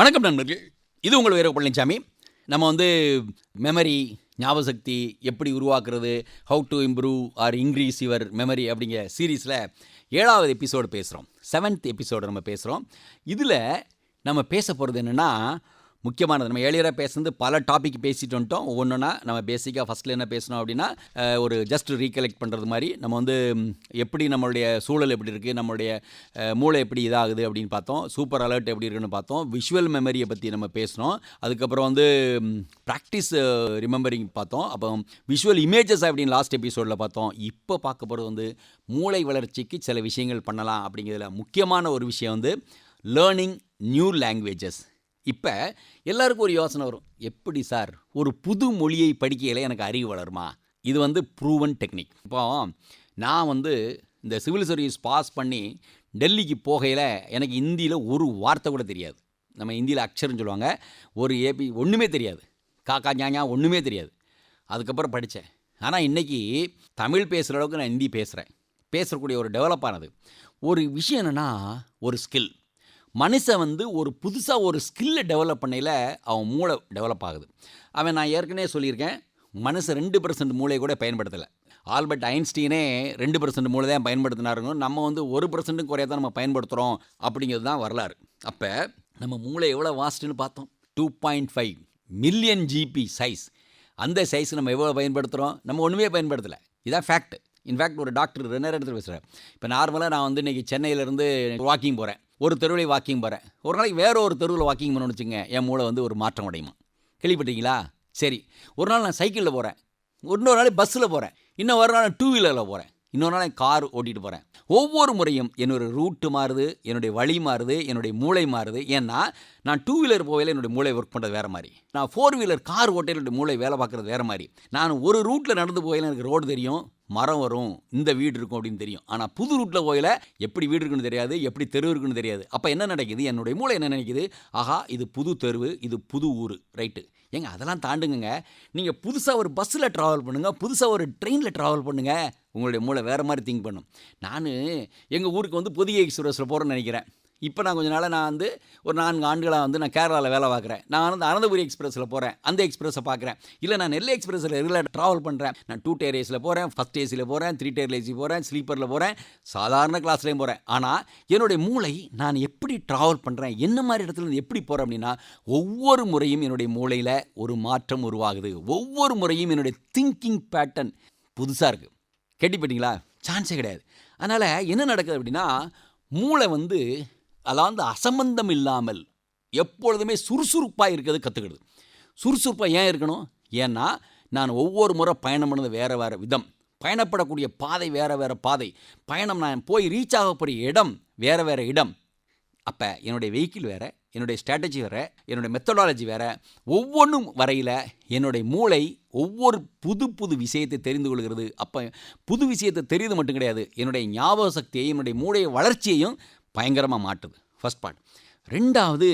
வணக்கம் நண்பர்கள். இது உங்கள் வீர பழனிசாமி நம்ம வந்து மெமரி ஞாபகசக்தி எப்படி உருவாக்குறது how to improve or increase your memory அப்படிங்கிற சீரீஸில் ஏழாவது எபிசோடு பேசுகிறோம் செவன்த் எபிசோடு நம்ம பேசுகிறோம் இதில் நம்ம பேச போகிறது என்னென்னா முக்கியமானது. நம்ம ஏழியராக பேசுனது பல டாபிக் பேசிட்டு வந்துட்டோம். ஒவ்வொன்றுனா நம்ம பேசிக்காக ஃபஸ்ட்டில் என்ன பேசணும் அப்படின்னா ஒரு ஜஸ்ட் ரீகலெக்ட் பண்ணுறது மாதிரி நம்ம வந்து எப்படி நம்மளுடைய சூழல் எப்படி இருக்குது நம்மளுடைய மூளை எப்படி இதாகுது அப்படின்னு பார்த்தோம். சூப்பர் அலர்ட் எப்படி இருக்குன்னு பார்த்தோம். விஷுவல் மெமரியை பற்றி நம்ம பேசினோம். அதுக்கப்புறம் வந்து ப்ராக்டிஸ் ரிமெம்பரிங் பார்த்தோம். அப்போ விஷுவல் இமேஜஸ் அப்படின்னு லாஸ்ட் எபிசோடில் பார்த்தோம். இப்போ பார்க்க போகிறது வந்து மூளை வளர்ச்சிக்கு சில விஷயங்கள் பண்ணலாம் அப்படிங்கிறதுல முக்கியமான ஒரு விஷயம் வந்து லேர்னிங் நியூ லாங்குவேஜஸ் இப்போ எல்லாருக்கும் ஒரு யோசனை வரும். எப்படி சார்? ஒரு புது மொழியை படிக்கையில் எனக்கு அறிவு வளருமா? இது வந்து ப்ரூவன் டெக்னிக் இப்போ நான் வந்து இந்த சிவில் சர்வீஸ் பாஸ் பண்ணி டெல்லிக்கு போகையில் எனக்கு இந்தியில் ஒரு வார்த்தை கூட தெரியாது. நம்ம இந்தியில் அக்ஷரம் சொல்லுவாங்க. ஒரு ஏபி ஒன்றுமே தெரியாது. காக்கா ஞாஞா ஒன்றுமே தெரியாது. அதுக்கப்புறம் படித்தேன் ஆனால் இன்றைக்கி தமிழ் பேசுகிற அளவுக்கு நான் ஹிந்தி பேசுகிறேன் பேசக்கூடிய ஒரு டெவலப் ஆனது. ஒரு விஷயம் என்னென்னா ஒரு ஸ்கில் மனுஷன் வந்து ஒரு புதுசாக ஒரு ஸ்கில்லை டெவலப் பண்ணையில் அவன் மூளை டெவலப் ஆகுது. அவன் நான் ஏற்கனவே சொல்லியிருக்கேன் மனுஷன் ரெண்டு பர்சன்ட் மூளை கூட பயன்படுத்தலை. ஆல்பர்ட் ஐன்ஸ்டீனே ரெண்டு பர்சன்ட் மூளை தான் பயன்படுத்தினாருங்க நம்ம வந்து ஒரு பர்சன்ட்டும் குறையா தான் நம்ம பயன்படுத்துகிறோம் அப்படிங்கிறது தான் வரலாறு. அப்போ நம்ம மூளை எவ்வளோ வாஸ்ட்டுன்னு பார்த்தோம்? Two point five million GB size அந்த சைஸ் நம்ம எவ்வளோ பயன்படுத்துகிறோம் நம்ம ஒன்றுமே பயன்படுத்தலை. இதான் ஃபேக்ட் இன்ஃபேக்ட் ஒரு டாக்டர் ரெண்டு இடத்துல பேசுகிறேன் இப்போ நார்மலாக நான் வந்து இன்றைக்கி சென்னையிலேருந்து வாக்கிங் போகிறேன் ஒரு தெருவில் வாக்கிங் போகிறேன் ஒரு நாளைக்கு வேற ஒரு தெருவில் வாக்கிங் பண்ணணும்னு வச்சுங்க என் மூளை வந்து ஒரு மாற்றம் அடையுமா? கேள்விப்பட்டீங்களா சரி. ஒரு நாள் நான் சைக்கிளில் போகிறேன் இன்னொரு நாள் பஸ்ஸில் போகிறேன் இன்னும் ஒரு நாள் டூ வீலரில் போகிறேன் இன்னொரு நாள் கார் ஓட்டிகிட்டு போகிறேன் ஒவ்வொரு முறையும் என்னோட ரூட்டு மாறுது என்னுடைய வழி மாறுது என்னுடைய மூளை மாறுது. ஏன்னா நான் டூ வீலர் போகையில் என்னுடைய மூளை ஒர்க் பண்ணுறது வேறு மாதிரி. நான் ஃபோர் வீலர் கார் ஓட்டையில் என்னுடைய மூளை வேலை பார்க்குறது வேறு மாதிரி. நான் ஒரு ரூட்டில் நடந்து போகையில் எனக்கு ரோடு தெரியும். மரம் வரும் இந்த வீடு இருக்கும் அப்படின்னு தெரியும். ஆனால் புது ரூட்டில் போயில எப்படி வீடு இருக்குன்னு தெரியாது எப்படி தெரு இருக்குன்னு தெரியாது. அப்போ என்ன நடக்குது? என்னுடைய மூளை என்ன நினைக்குது? ஆஹா இது புது தெருவு இது புது ஊர் ரைட்டு ஏங்க அதெல்லாம் தாண்டுங்க நீங்கள் புதுசாக ஒரு பஸ்ஸில் ட்ராவல் பண்ணுங்கள் புதுசாக ஒரு ட்ரெயினில் ட்ராவல் பண்ணுங்கள் உங்களுடைய மூளை வேறு மாதிரி திங்க் பண்ணும். நான் எங்கள் ஊருக்கு வந்து பொதிகை சுரஸில் போகிறேன்னு நினைக்கிறேன். இப்போ நான் கொஞ்ச நாளாக நான் வந்து ஒரு நான்கு ஆண்டுகளாக வந்து நான் கேரளாவில் வேலை பார்க்குறேன். நான் வந்து அனந்தபுரி எக்ஸ்பிரஸில் போகிறேன் அந்த எக்ஸ்பிரஸை பார்க்குறேன். இல்லை நான் நெல்லை எக்ஸ்பிரஸில் ரெகுலர் ட்ராவல் பண்ணுறேன் நான் டூ டயர் ஏசியில் போகிறேன் ஃபஸ்ட் ஏசியில் போகிறேன் த்ரீ டயர் ஏசி போகிறேன் ஸ்லீப்பரில் போகிறேன் சாதாரண கிளாஸ்லேயும் போகிறேன் ஆனால் என்னுடைய மூளை நான் எப்படி ட்ராவல் பண்ணுறேன் என்ன மாதிரி இடத்துல இருந்து எப்படி போகிறேன் அப்படின்னா ஒவ்வொரு முறையும் என்னுடைய மூளையில் ஒரு மாற்றம் உருவாகுது. ஒவ்வொரு முறையும் என்னுடைய திங்கிங் பேட்டர்ன் புதுசாக இருக்குது கேட்டிப்பட்டீங்களா சான்ஸே கிடையாது. அதனால் என்ன நடக்குது அப்படின்னா மூளை வந்து அதாவது அசம்பந்தம் இல்லாமல் எப்பொழுதுமே சுறுசுறுப்பாக இருக்கிறது கற்றுக்கிடுது சுறுசுறுப்பாக ஏன் இருக்கணும்? ஏன்னா நான் ஒவ்வொரு முறை பயணம் பண்ணது வேறு வேறு விதம். பயணப்படக்கூடிய பாதை வேறு வேறு பாதை. பயணம் நான் போய் ரீச் ஆகக்கூடிய இடம் வேறு வேறு இடம். அப்போ என்னுடைய வெஹிக்கிள் வேறு என்னுடைய ஸ்ட்ராட்டஜி வேறு என்னுடைய மெத்தடாலஜி வேறு ஒவ்வொன்றும் வரையில் என்னுடைய மூளை ஒவ்வொரு புது புது விஷயத்தை தெரிந்து கொள்கிறது. அப்போ புது விஷயத்தை தெரியுது மட்டும் கிடையாது. என்னுடைய ஞாபக சக்தியையும் என்னுடைய மூளைய வளர்ச்சியையும் பயங்கரமாக மாட்டுது. ஃபஸ்ட் பார்ட் ரெண்டாவது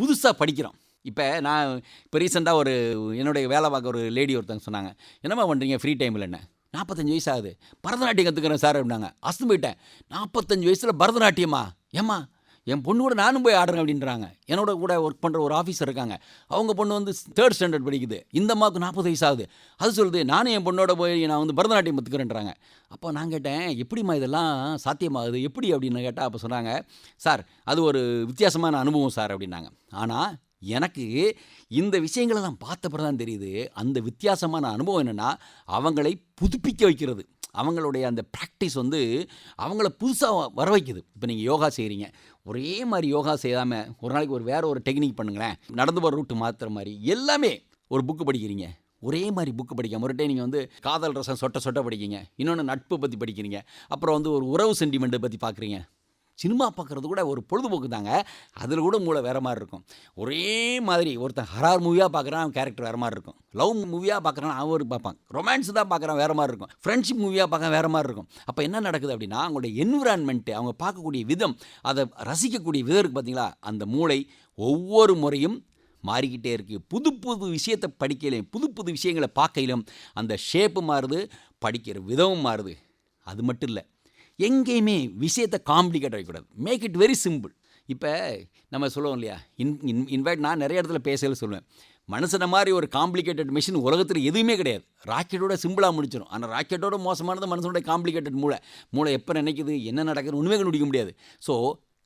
புதுசாக படிக்கிறோம். இப்போ நான் இப்போ ரீசெண்டாக ஒரு என்னுடைய வேலை பார்க்க ஒரு லேடி ஒருத்தங்க சொன்னாங்க. என்னம்மா பண்ணுறீங்க ஃப்ரீ டைமில் என்ன? நாற்பத்தஞ்சு வயசு ஆகுது. பரதநாட்டியம் கற்றுக்கிறேன் சார் அப்படின்னாங்க. அசந்து போயிட்டேன். நாற்பத்தஞ்சு வயசில் பரதநாட்டியமா? ஏம்மா? என் பொண்ணு கூட நானும் போய் ஆடுறேன் அப்படின்றாங்க. என்னோட கூட ஒர்க் பண்ணுற ஒரு ஆஃபீஸர் இருக்காங்க. அவங்க பொண்ணு வந்து தேர்ட் ஸ்டாண்டர்ட் படிக்குது. இந்த அம்மாவுக்கு நாற்பது வயசு ஆகுது. அது சொல்லுது நானும் என் பொண்ணோட போய் நான் வந்து பரதநாட்டியம் கற்றுக்கிறேன்றாங்க அப்போ நான் கேட்டேன் எப்படிம்மா இதெல்லாம் சாத்தியமாகுது? எப்படி? அப்படின்னு கேட்டால் அப்போ சொன்னாங்க சார் அது ஒரு வித்தியாசமான அனுபவம் சார் அப்படின்னாங்க. ஆனால் எனக்கு இந்த விஷயங்களை நான் பார்த்தப்பறம் தான் தெரியுது அந்த வித்தியாசமான அனுபவம் என்னென்னா அவங்களை புதுப்பிக்க வைக்கிறது. அவங்களுடைய அந்த ப்ராக்டிஸ் வந்து அவங்கள புதுசாக வர வைக்குது. இப்போ நீங்கள் யோகா செய்கிறீங்க ஒரே மாதிரி யோகா செய்யாமல் ஒரு நாளைக்கு ஒரு வேறு ஒரு டெக்னிக் பண்ணுங்களேன். நடந்து போகிற ரூட்டு மாற்றுற மாதிரி எல்லாமே ஒரு புக்கு படிக்கிறீங்க. ஒரே மாதிரி புக்கு படிக்காம ஒரு நீங்கள் வந்து காதல் ரசம் சொட்ட சொட்ட படிக்கிறீங்க. இன்னொன்று நட்பு பற்றி படிக்கிறீங்க. அப்புறம் வந்து ஒரு உறவு சென்டிமெண்ட்டை பற்றி பார்க்குறீங்க சினிமா பார்க்குறது கூட ஒரு பொழுதுபோக்கு தாங்க அதில் கூட மூளை வேறு மாதிரி இருக்கும். ஒரே மாதிரி ஒருத்தன் ஹரார் மூவியாக பார்க்குறான் அவன் கேரக்டர் வேறு மாதிரி இருக்கும். லவ் மூவியாக பார்க்குறான் அவன் ஒரு பார்ப்பான். ரொமான்ஸ் தான் பார்க்குறான் வேறு மாதிரி இருக்கும். ஃப்ரெண்ட்ஷிப் மூவியாக பார்க்க வேறு மாதிரி இருக்கும். அப்போ என்ன நடக்குது அப்படின்னா அவங்களுடைய என்விரான்மெண்ட்டு அவங்க பார்க்கக்கூடிய விதம் அதை ரசிக்கக்கூடிய விதம் இருக்குது பார்த்தீங்களா அந்த மூளை ஒவ்வொரு முறையும் மாறிக்கிட்டே இருக்குது புது புது விஷயத்தை படிக்கலையும் புது புது விஷயங்களை பார்க்கையிலும் அந்த ஷேப்பு மாறுது படிக்கிற விதமும் மாறுது. அது மட்டும் இல்லை. எங்கேயுமே விஷயத்தை காம்ப்ளிகேட் வைக்கக்கூடாது மேக் இட் வெரி சிம்பிள் இப்போ நம்ம சொல்லுவோம் இல்லையா? இன் இன் இன்வைட் நான் நிறைய இடத்துல பேசல சொல்லுவேன். மனுஷனை மாதிரி ஒரு காம்ப்ளிகேட்டட் மிஷின் உலகத்தில் எதுவுமே கிடையாது. ராக்கெட்டோட சிம்பிளாக முடிச்சிடும் ஆனால் ராக்கெட்டோட மோசமானது மனுஷனோட காம்ப்ளிகேட்டட் மூளை. மூளை எப்போ நினைக்குது என்ன நடக்குது ஒன்றுமே கண்டுபிடிக்க முடியாது. ஸோ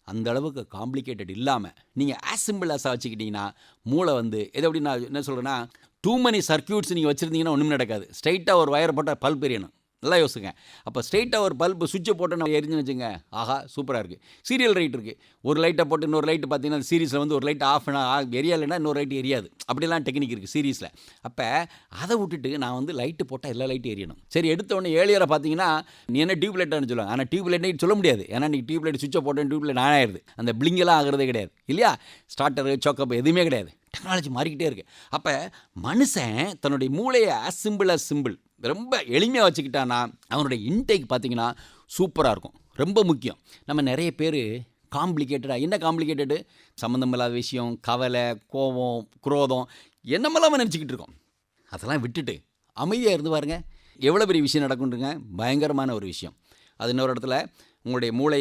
அந்த அளவுக்கு காம்ப்ளிகேட்டட் இல்லாமல் நீங்கள் ஆஸ் சிம்பிளாக வச்சுக்கிட்டிங்கன்னா மூளை வந்து எது எப்படி நான் என்ன சொல்கிறேன்னா டூ மணி சர்க்கியூட்ஸ் நீங்கள் வச்சுருந்தீங்கன்னா ஒன்றுமே நடக்காது. ஸ்ட்ரைட்டாக ஒரு வயர் போட்டால் பல் பெரியணும் நல்லா யோசிங்க. அப்போ ஸ்ட்ரெயிட்டாக ஒரு பல்பு சுவிட்சை போட்டு நம்ம எரிஞ்சுன்னு வச்சுங்க ஆஹா சூப்பராக இருக்குது சீரியல் லைட் இருக்குது ஒரு லைட்டை போட்டு இன்னொரு லைட்டு பார்த்தீங்கன்னா சீரியஸில் வந்து ஒரு லைட் ஆஃப் எரியலைன்னா இன்னொரு லைட் எரியாது. அப்படிலாம் டெக்னிக் இருக்குது சீரியஸில் அப்போ அதை விட்டுட்டு நான் வந்து லைட்டு போட்டால் எல்லா லைட்டும் எரியணும். சரி எடுத்த உடனே ஏழியரை பார்த்தீங்கன்னா நீ என்ன டியூப் லைட்டானு சொல்லுவாங்க. ஆனால் டியூப் லைட் சொல்ல முடியாது. ஏன்னா நீ டியூப் லைட் சுவிட்சை போட்டேன் டியூப் லைட் ஆனாயிருது அந்த பிளிங்கெல்லாம் ஆகிறதே கிடையாது. இல்லையா? ஸ்டார்டரு சோக்கப் எதுவுமே கிடையாது. டெக்னாலஜி மாறிக்கிட்டே இருக்குது அப்போ மனுஷன் தன்னுடைய மூளையை as சிம்பிள் சிம்பிள் ரொம்ப எளிமையாக வச்சுக்கிட்டான்னா அவனுடைய இன்டேக் பார்த்திங்கன்னா சூப்பராக இருக்கும். ரொம்ப முக்கியம். நம்ம நிறைய பேர் காம்ப்ளிகேட்டடாக என்ன காம்ப்ளிகேட்டடு சம்மந்தம் இல்லாத விஷயம் கவலை கோபம் குரோதம் என்னமெல்லாம் நினச்சிக்கிட்டு இருக்கோம். அதெல்லாம் விட்டுட்டு அமைதியாக இருந்து பாருங்க. எவ்வளோ பெரிய விஷயம் நடக்குன்றங்க பயங்கரமான ஒரு விஷயம். அது இன்னொரு இடத்துல உங்களுடைய மூளை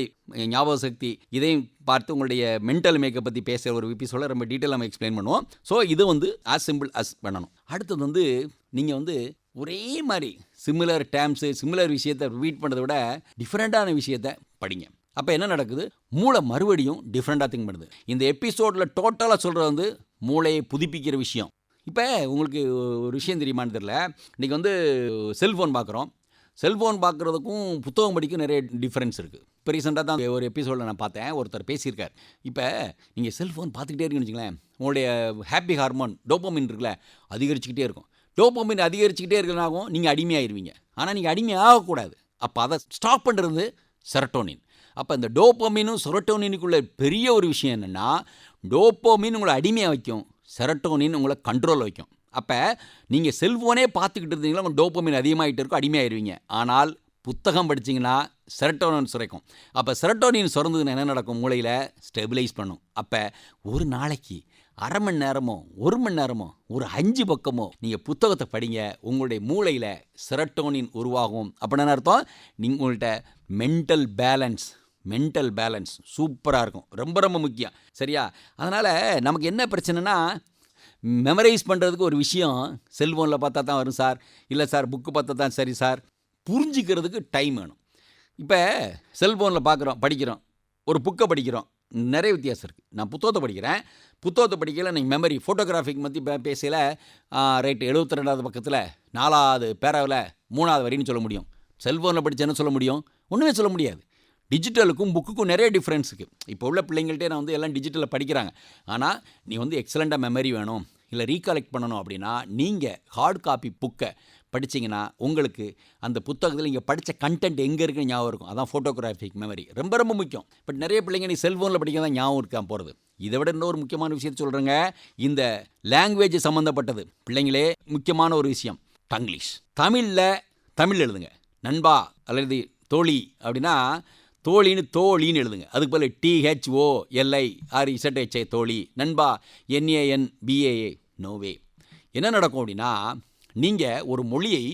ஞாபக சக்தி இதையும் பார்த்து உங்களுடைய மென்டல் மேக்கப் பற்றி பேசுகிற ஒரு எபிசோட ரொம்ப டீட்டெயில் நம்ம எக்ஸ்பிளைன் பண்ணுவோம். ஸோ இது வந்து ஆஸ் சிம்பிள் அஸ் பண்ணணும். அடுத்தது வந்து நீங்கள் வந்து ஒரே மாதிரி சிமிலர் டேம்ஸு சிமிலர் விஷயத்தை ரீட் பண்ணுறதை விட டிஃப்ரெண்ட்டான விஷயத்தை படிங்க. அப்போ என்ன நடக்குது? மூளை மறுபடியும் டிஃப்ரெண்ட்டாக திங்க் பண்ணுது. இந்த எபிசோடில் டோட்டலாக சொல்கிறது வந்து மூளையை புதுப்பிக்கிற விஷயம். இப்போ உங்களுக்கு ஒரு விஷயம் தெரியுமான்னு தெரில இன்றைக்கி வந்து செல்ஃபோன் பார்க்குறோம். செல்ஃபோன் பார்க்குறதுக்கும் புத்தகம் படிக்கும் நிறைய டிஃப்ரென்ஸ் இருக்குது இப்போ ரீசெண்டாக தான் ஒரு எபிசோடில் நான் பார்த்தேன். ஒருத்தர் பேசியிருக்கார். இப்போ நீங்கள் செல்ஃபோன் பார்த்துக்கிட்டே இருக்குன்னு வச்சுங்களேன் உங்களுடைய ஹாப்பி ஹார்மோன் டோப்பமின் இருக்குல்ல அதிகரிச்சுக்கிட்டே இருக்கும். டோப்பமின் அதிகரிச்சுக்கிட்டே இருக்கிறனாகவும் நீங்கள் அடிமையாயிருவீங்க. ஆனால் நீங்கள் அடிமையாகக்கூடாது. அப்போ அதை ஸ்டாப் பண்ணுறது செரட்டோனின் அப்போ இந்த டோப்பமினும் செரட்டோனினுக்குள்ள பெரிய ஒரு விஷயம் என்னென்னா டோப்போமின் உங்களை அடிமையாக வைக்கும் செரட்டோனின் உங்களை கண்ட்ரோல் வைக்கும். அப்போ நீங்கள் செல்ஃபோனே பார்த்துக்கிட்டு இருந்தீங்களா உங்கள் டோப்பமின் அதிகமாகிட்டு இருக்கும் அடிமையாயிருவீங்க. ஆனால் புத்தகம் படிச்சிங்கன்னா செரட்டோனின் சுரைக்கும். அப்போ செரட்டோனின் சுரந்ததுன்னு என்ன நடக்கும்? மூளையில் ஸ்டெபிலைஸ் பண்ணும். அப்போ ஒரு நாளைக்கு அரை மணி நேரமோ ஒரு மணி நேரமோ ஒரு அஞ்சு பக்கமோ நீங்கள் புத்தகத்தை படிங்க. உங்களுடைய மூளையில் செரட்டோனின் உருவாகும். அப்படின்னு அர்த்தம்? நீங்கள் உங்கள்கிட்ட மென்டல் பேலன்ஸ் மென்டல் பேலன்ஸ் சூப்பராக இருக்கும். ரொம்ப ரொம்ப முக்கியம். சரியா? அதனால் நமக்கு என்ன பிரச்சனைனா மெமரைஸ் பண்ணுறதுக்கு ஒரு விஷயம். செல்ஃபோனில் பார்த்தா தான் வரும் சார். இல்லை சார் புக்கு பார்த்தா தான் சரி சார். புரிஞ்சிக்கிறதுக்கு டைம் வேணும். இப்போ செல்ஃபோனில் பார்க்குறோம் படிக்கிறோம். ஒரு புக்கை படிக்கிறோம். நிறைய வித்தியாசம் இருக்குது நான் புத்தகத்தை படிக்கிறேன். புத்தகத்தை படிக்கல நீங்கள் மெமரி ஃபோட்டோகிராஃபிக் பற்றி பே பேசையில் ரைட்டு எழுபத்தி ரெண்டாவது பக்கத்தில் நாலாவது பேராவில் மூணாவது வரின்னு சொல்ல முடியும். செல்ஃபோனில் படித்தேன்னு சொல்ல முடியும். ஒன்றுமே சொல்ல முடியாது. டிஜிட்டலுக்கும் புக்குக்கும் நிறைய டிஃப்ரென்ஸ் இருக்குது இப்போ உள்ள பிள்ளைங்கள்ட்டே நான் வந்து எல்லாம் டிஜிட்டலில் படிக்கிறாங்க. ஆனால் நீ வந்து எக்ஸலண்ட்டாக மெமரி வேணும் இல்லை ரீகலெக்ட் பண்ணணும் அப்படின்னா நீங்கள் ஹார்ட் காப்பி புக்கை படிச்சீங்கன்னா உங்களுக்கு அந்த புத்தகத்தில் நீங்கள் படித்த கண்டென்ட் எங்கே இருக்குன்னு ஞாபகம் இருக்கும். அதான் ஃபோட்டோகிராஃபிக் மெமரி ரொம்ப ரொம்ப முக்கியம். பட் நிறைய பிள்ளைங்க நீ செல்ஃபோனில் படிக்க தான் ஞாபகம் இருக்கான் போகிறது இதை விட இன்னொரு முக்கியமான விஷயத்தை சொல்கிறேங்க இந்த லாங்குவேஜ் சம்மந்தப்பட்டது பிள்ளைங்களே முக்கியமான ஒரு விஷயம். தங்கிலீஷ் தமிழில் தமிழ் எழுதுங்க. நண்பா அல்லது தோழி அப்படின்னா தோழின்னு தோழின்னு எழுதுங்க. அதுக்கு போல் T H O L I R Z H I தோழி. நண்பா என்ஏஎன் பிஏஏ நோவே என்ன நடக்கும் அப்படின்னா நீங்கள் ஒரு மொழியை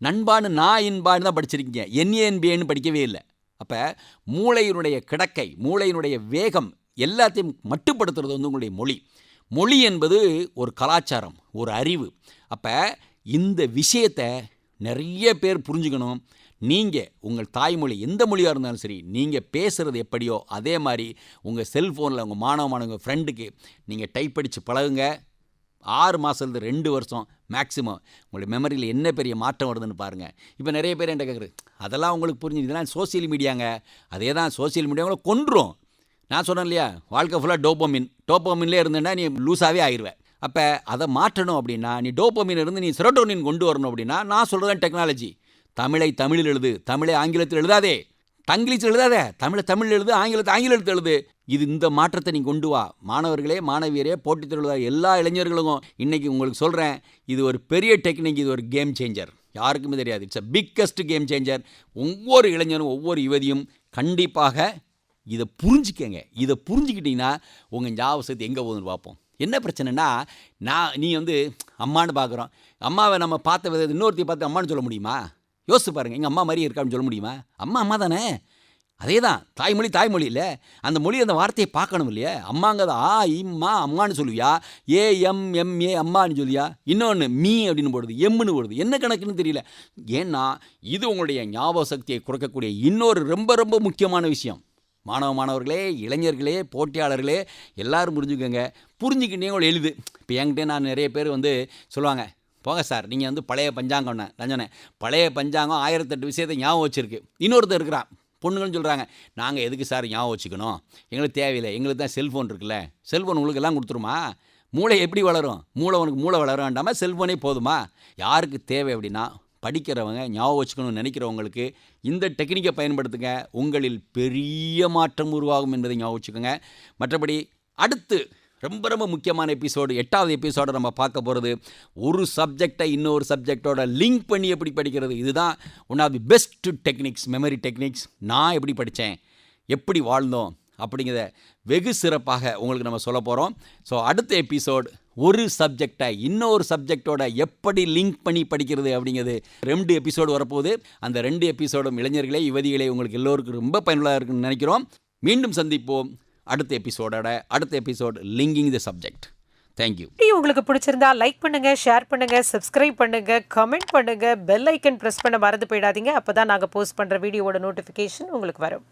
நண்பான்னு நான் இன்பான்னு தான் படிச்சிருக்கீங்க. என்ஏஎன்பிஏன்னு படிக்கவே இல்லை. அப்போ மூளையினுடைய கிடக்கை மூளையினுடைய வேகம் எல்லாத்தையும் மட்டுப்படுத்துறது வந்து உங்களுடைய மொழி. மொழி என்பது ஒரு கலாச்சாரம் ஒரு அறிவு. அப்போ இந்த விஷயத்தை நிறைய பேர் புரிஞ்சுக்கணும். நீங்கள் உங்கள் தாய்மொழி எந்த மொழியாக இருந்தாலும் சரி நீங்கள் பேசுகிறது எப்படியோ அதே மாதிரி உங்கள் செல்ஃபோனில் உங்கள் மாணவ மாணவங்க ஃப்ரெண்டுக்கு நீங்கள் டைப் அடித்து பழகுங்க. ஆறு மாதத்துலேருந்து ரெண்டு வருஷம் மேக்ஸிமம் உங்களுடைய மெமரியில் என்ன பெரிய மாற்றம் வருதுன்னு பாருங்கள் இப்போ நிறைய பேர் என்ன கேட்குறது அதெல்லாம் உங்களுக்கு புரிஞ்சு இதெல்லாம் சோசியல் மீடியாங்க அதே தான் சோசியல் மீடியாவில் கொன்றும். நான் சொன்னேன் இல்லையா வாழ்க்கை ஃபுல்லாக டோப்போமின் டோப்போமின்லேயே இருந்தேன்னா நீ லூஸாகவே ஆயிடுவேன் அப்போ அதை மாற்றணும் அப்படின்னா நீ டோப்போமின் இருந்து நீ செரோட்டோனின் கொண்டு வரணும் அப்படின்னா நான் சொல்கிறேன் டெக்னாலஜி தமிழை தமிழில் எழுது தமிழை ஆங்கிலத்தில் எழுதாதே. தங்கிலீஷ் எழுதாதே தமிழை தமிழ் எழுது ஆங்கிலத்தை ஆங்கிலத்தில் எழுது. இது இந்த மாற்றத்தை நீ கொண்டு வா. மாணவர்களே மாணவியரே போட்டித் தேர்வு எல்லா இளைஞர்களுக்கும் இன்றைக்கி உங்களுக்கு சொல்கிறேன் இது ஒரு பெரிய டெக்னிக் இது ஒரு கேம் சேஞ்சர் யாருக்குமே தெரியாது. It's a biggest game changer ஒவ்வொரு இளைஞரும் ஒவ்வொரு யுவதியும் கண்டிப்பாக இதை புரிஞ்சுக்கங்க. இதை புரிஞ்சுக்கிட்டிங்கன்னா உங்கள் ஞாபகத்தை எங்கே போகுதுன்னு பார்ப்போம். என்ன பிரச்சனைனா நான் நீ வந்து அம்மான்னு பார்க்குறோம் அம்மாவை நம்ம பார்த்த வித இன்னொருத்தையும் பார்த்து அம்மான்னு சொல்ல முடியுமா? யோசிச்சு பாருங்கள் எங்கள் அம்மா மாதிரி இருக்கான்னு சொல்ல முடியுமா? அம்மா அம்மா தானே? அதே தான் தாய்மொழி தாய்மொழி இல்லை. அந்த மொழி அந்த வார்த்தையை பார்க்கணும் இல்லையா? அம்மாங்கிறத ஆ இம்மா அம்மான்னு சொல்லுவியா? ஏ எம் எம் ஏ அம்மான்னு சொல்லியா இன்னொன்று மீ அப்படின்னு போடுது எம்முன்னு போடுது. என்ன கணக்குன்னு தெரியல. ஏன்னா இது உங்களுடைய ஞாபக சக்தியை குறைக்கக்கூடிய இன்னொரு ரொம்ப ரொம்ப முக்கியமான விஷயம். மாணவ மாணவர்களே இளைஞர்களே போட்டியாளர்களே எல்லோரும் புரிஞ்சுக்கோங்க. புரிஞ்சுக்கிட்டே உங்களுக்கு எழுது. இப்போ என்கிட்ட நான் நிறைய பேர் வந்து சொல்லுவாங்க போங்க சார் நீங்கள் வந்து பழைய பஞ்சாங்கம்னு ரஞ்சனே பழைய பஞ்சாங்கம் ஆயிரத்தெட்டு விஷயத்தை ஞாபகம் வச்சுருக்கு. இன்னொருத்தர் இருக்கிறான். பொண்ணுங்கன்னு சொல்கிறாங்க நாங்கள் எதுக்கு சார் ஞாபகம் வச்சுக்கணும்? எங்களுக்கு தேவையில்லை. எங்களுக்கு தான் செல்ஃபோன் இருக்குல்ல. செல்ஃபோன் உங்களுக்கு எல்லாம் கொடுத்துருமா? மூளை எப்படி வளரும்? மூளை உனக்கு மூளை வளர வேண்டாமா? செல்ஃபோனே போதுமா? யாருக்கு தேவை அப்படின்னா படிக்கிறவங்க ஞாபகம் வச்சுக்கணும்னு நினைக்கிறவங்களுக்கு இந்த டெக்னிக்கை பயன்படுத்துங்க. உங்களில் பெரிய மாற்றம் உருவாகும் என்பதை ஞாபகம் வச்சுக்கோங்க மற்றபடி அடுத்து ரொம்ப ரொம்ப முக்கியமான எபிசோடு எட்டாவது எபிசோட நம்ம பார்க்க போகிறது ஒரு சப்ஜெக்டை இன்னொரு சப்ஜெக்டோட லிங்க் பண்ணி எப்படி படிக்கிறது? இதுதான் one of the best techniques memory techniques நான் எப்படி படித்தேன்? எப்படி வாழ்ந்தோம்? அப்படிங்கிறத வெகு சிறப்பாக உங்களுக்கு நம்ம சொல்ல போகிறோம் ஸோ அடுத்த எபிசோட் ஒரு சப்ஜெக்டை இன்னொரு சப்ஜெக்டோட எப்படி லிங்க் பண்ணி படிக்கிறது அப்படிங்கிறது ரெண்டு எபிசோடு வரப்போகுது. அந்த ரெண்டு எபிசோடும் இளைஞர்களே யுவதிகளே உங்களுக்கு எல்லோருக்கும் ரொம்ப பயனுள்ளதாக இருக்குன்னு நினைக்கிறோம். மீண்டும் சந்திப்போம். அடுத்த எபிசோடோட அடுத்த episode linking the subject thank you video உங்களுக்கு பிடிச்சிருந்தா லைக் பண்ணுங்க ஷேர் பண்ணுங்க சப்ஸ்கிரைப் பண்ணுங்க கமெண்ட் பண்ணுங்க பெல் ஐக்கன் ப்ரெஸ் பண்ண மறந்து போயிடாதீங்க. அப்பதான் நாங்கள் போஸ்ட் பண்ணுற வீடியோவோட நோட்டிஃபிகேஷன் உங்களுக்கு வரும்.